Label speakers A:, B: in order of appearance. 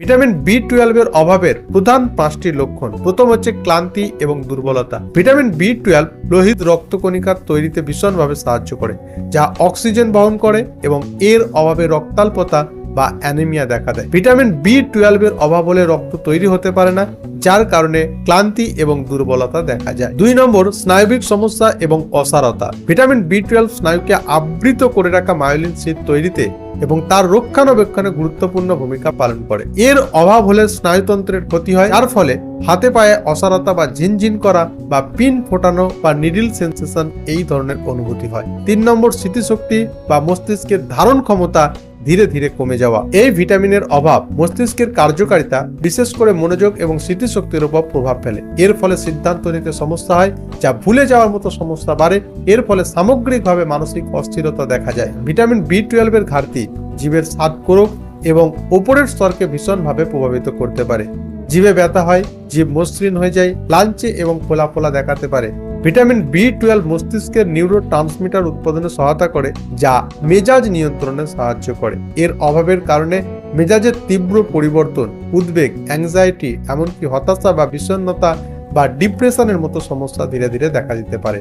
A: Vitamin B টুয়েলভের অভাবের প্রধান পাঁচটি লক্ষণ। প্রথম হচ্ছে ক্লান্তি এবং দুর্বলতা। ভিটামিন বি টুয়েলভ লোহিত রক্তকণিকার তৈরিতে ভীষণভাবে সাহায্য করে, যা অক্সিজেন বহন করে এবং এর অভাবে রক্তাল্পতা বা অ্যানিমিয়া দেখা দেয়। ভিটামিন বি টুয়েলভের অভাব হলে রক্ত তৈরি হতে পারে না, যার কারণে ক্লান্তি এবং দুর্বলতা দেখা যায়। দুই নম্বর, স্নায়বিক সমস্যা এবং অসারতা। ভিটামিন বি টুয়েলভ স্নায়ুকে আবৃত করে রাখা মায়োলিন শীত তৈরিতে এবং তার রক্ষণাবেক্ষণে গুরুত্বপূর্ণ ভূমিকা পালন করে। এর অভাব হলে স্নায়ুতন্ত্রের ক্ষতি হয়, যার ফলে হাতে পায়ে অসারতা বা ঝিনঝিন করা বা পিন ফোটানো বা নিডিল সেন্সেশন এই ধরনের অনুভূতি হয়। তিন নম্বর, স্মৃতিশক্তি বা মস্তিষ্কের ধারণ ক্ষমতা ধীরে ধীরে কমে যাওয়া। এই ভিটামিনের অভাব মস্তিষ্কের কার্যকারিতা, বিশেষ করে মনোযোগ এবং স্মৃতিশক্তির উপর প্রভাব ফেলে। এর ফলে সিদ্ধান্ত নিতে সমস্যা হয় যা ভুলে যাওয়ার মতো সমস্যা বাড়ে। এর ফলে সামগ্রিকভাবে মানসিক অস্থিরতা দেখা যায়। ভিটামিন বি টুয়েলভের ঘাটতি জীবের স্বাদ করুক এবং ওপরের স্তরকে ভীষণভাবে প্রভাবিত করতে পারে। জীবে ব্যথা হয় জীব মসৃণ হয়ে যায় লাঞ্চে এবং ফোলা ফোলা দেখাতে পারে। ভিটামিন বি টুয়েলভ মস্তিষ্কের নিউরো ট্রান্সমিটার উৎপাদনে সহায়তা করে, যা মেজাজ নিয়ন্ত্রণে সাহায্য করে। এর অভাবের কারণে মেজাজের তীব্র পরিবর্তন, উদ্বেগ অ্যাংজাইটি এমনকি হতাশা বা বিষণ্নতা বা ডিপ্রেশনের মতো সমস্যা ধীরে ধীরে দেখা দিতে পারে।